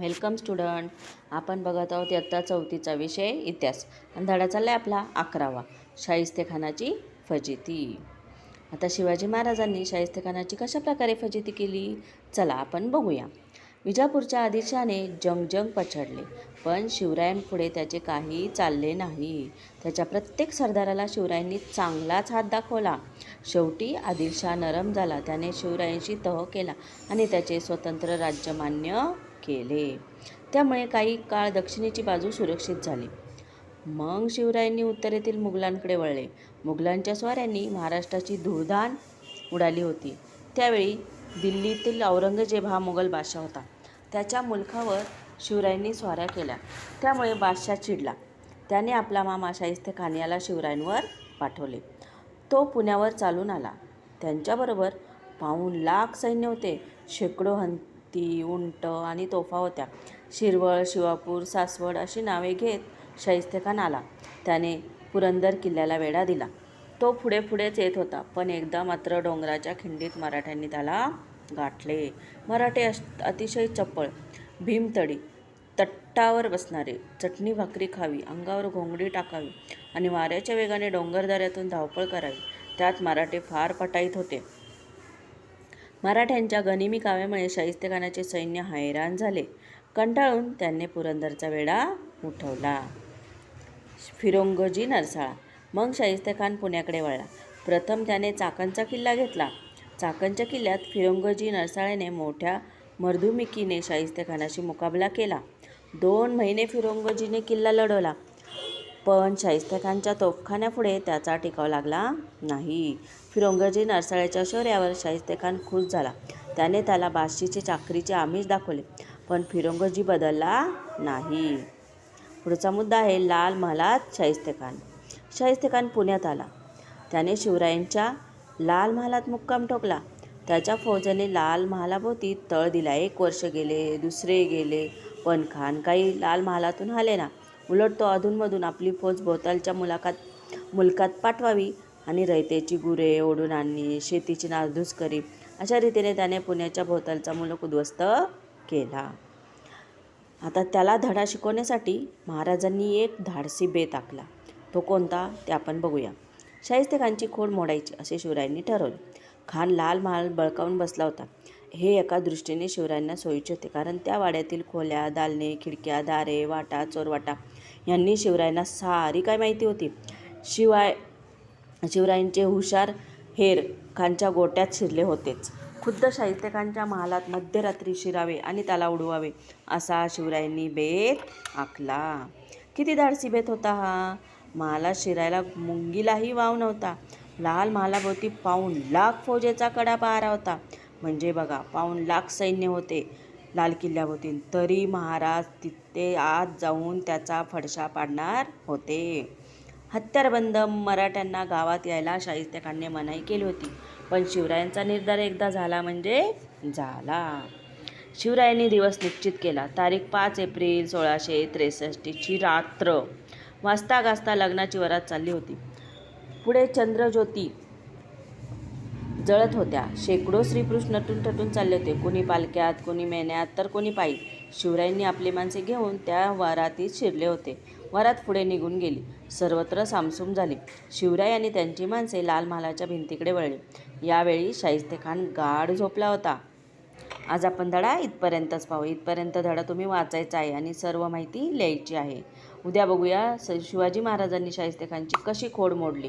Welcome student. आपण बघत आहोत इयत्ता चौथीचा विषय इतिहास. आणि धडा चालला आहे आपला अकरावा शाहिस्तेखानाची फजिती. आता शिवाजी महाराजांनी शाहिस्तेखानाची कशा प्रकारे फजिती केली? चला आपण बघूया. विजापूरच्या आदिलशाने जंग जंग पछाडले पण शिवरायांपुढे त्याचे काही चालले नाही. त्याच्या प्रत्येक सरदाराला शिवरायांनी चांगलाच हात दाखवला. शेवटी आदिलशाह नरम झाला. त्याने शिवरायांशी तह केला आणि त्याचे स्वतंत्र राज्य मान्य केले. त्यामुळे काही काळ दक्षिणेची बाजू सुरक्षित झाली. मग शिवरायांनी उत्तरेतील मुघलांकडे वळले. मुघलांच्या स्वाऱ्यांनी महाराष्ट्राची धुळधाण उडाली होती. त्यावेळी दिल्लीतील औरंगजेब हा मुघल बादशाह होता. त्याच्या मुलखावर शिवरायांनी स्वाऱ्या केल्या. त्यामुळे बादशाह चिडला. त्याने आपला मामा शाहिस्ते खान याला शिवरायांवर पाठवले. तो पुण्यावर चालून आला. त्यांच्याबरोबर पाऊण लाख सैन्य होते. शेकडो हं हत्ती उंट आणि तोफा होत्या. शिरवळ शिवापूर सासवड अशी नावे घेत शाहिस्तेखान आला. त्याने पुरंदर किल्ल्याला वेढा दिला. तो पुढे पुढेच येत होता पण एकदा मात्र डोंगराच्या खिंडीत मराठ्यांनी त्याला गाठले. मराठे अश अतिशय चपळ भीमतडी तट्टावर बसणारे चटणी भाकरी खावी अंगावर घोंगडी टाकावी आणि वाऱ्याच्या वेगाने डोंगरदऱ्यातून धावपळ करावी त्यात मराठे फार पटाईत होते. मराठ्यांच्या गनिमी काव्यामुळे शाहिस्तेखानाचे सैन्य हैराण झाले. कंटाळून त्यांनी पुरंदरचा वेढा उठवला. फिरोंगोजी नरसाळा. मग शाहिस्तेखान पुण्याकडे वळला. प्रथम त्याने चाकणचा किल्ला घेतला. चाकणच्या किल्ल्यात फिरोंगोजी नरसाळेने मोठ्या मर्दुमिकीने शाहिस्तेखानाशी मुकाबला केला. दोन महिने फिरोंगोजीने किल्ला लढवला. पण शाहिस्तेखानच्या तोफखान्यापुढे त्याचा टिकाव लागला नाही. फिरोंगजी नरसाळ्याच्या शौर्यावर शाहिस्तेखान खुश झाला. त्याने त्याला बादशीचे चाकरीचे आमिष दाखवले पण फिरोंगजी बदलला नाही. पुढचा मुद्दा आहे लाल महालात शाहिस्तेखान शाहिस्तेखान पुण्यात आला. त्याने शिवरायांच्या लाल महालात मुक्काम ठोकला. त्याच्या फौजाने लाल महालाभोवती तळ दिला. एक वर्ष गेले दुसरे गेले पण खान काही लाल महालातून आले ना. उलट तो अधूनमधून आपली फौज भोवतालच्या मुलाखत मुलकात पाठवावी आणि रयतेची गुरे ओढून आणली शेतीची नासधूस करी. अशा रीतीने त्याने पुण्याच्या भोवतालचा मुलक उद्ध्वस्त केला. आता त्याला धडा शिकवण्यासाठी महाराजांनी एक धाडसी बेत आखला तो कोणता? ते आपण बघूया. शाहिस्तेखानची खोड मोडायची असे शिवरायांनी ठरवले. खान लाल महाल बळकावून बसला होता. हे एका दृष्टीने शिवरायांना सोयीचे होते. कारण त्या वाड्यातील खोल्या दालने खिडक्या दारे वाटा चोरवाटा यांनी शिवरायांना सारी काय माहिती होती. शिवाय शिवरायांचे हुशार हेर खानच्या गोट्यात शिरले होतेच. खुद्द साहित्यकांच्या महालात मध्यरात्री शिरावे आणि त्याला उडवावे असा शिवरायांनी बेत आखला. किती धाडसी बेत होता हा? महालात शिरायला मुंगीलाही वाव नव्हता. लाल महालाभोवती पाऊण लाख फौजेचा कडा पहारा होता. म्हणजे बघा पाऊण लाख सैन्य होते लाल किल्ल्यावरती तरी महाराज तिथे आत जाऊन त्याचा फडशा पाडणार होते. हत्यारबंद मराठ्यांना गावात यायला शाहिस्तेखानने मनाई केली होती. पण शिवरायांचा निर्धार एकदा झाला म्हणजे झाला. शिवरायांनी दिवस निश्चित केला. तारीख पाच एप्रिल सोळाशे त्रेसष्टची रात्र. वाजता गाजता लग्नाची वरात चालली होती. पुढे चंद्रज्योती जळत होत्या. शेकडो श्रीकृष्ण नटून चालले होते. कोणी पालक्यात कोणी मेन्यात तर कोणी पायी. शिवरायांनी आपली माणसे घेऊन त्या वरातीत शिरले होते. वरात पुढे निघून गेली. सर्वत्र सामसूम झाली. शिवराय आणि त्यांची माणसे लाल महालाच्या भिंतीकडे वळली. यावेळी शाहिस्तेखान गाढ झोपला होता. आज आपण धडा? इथपर्यंतच पाहू. इथपर्यंत धडा तुम्ही वाचायचा आहे आणि सर्व माहिती लिहायची आहे. उद्या बघूया स शिवाजी महाराजांनी शाहिस्तेखानची कशी खोड मोडली.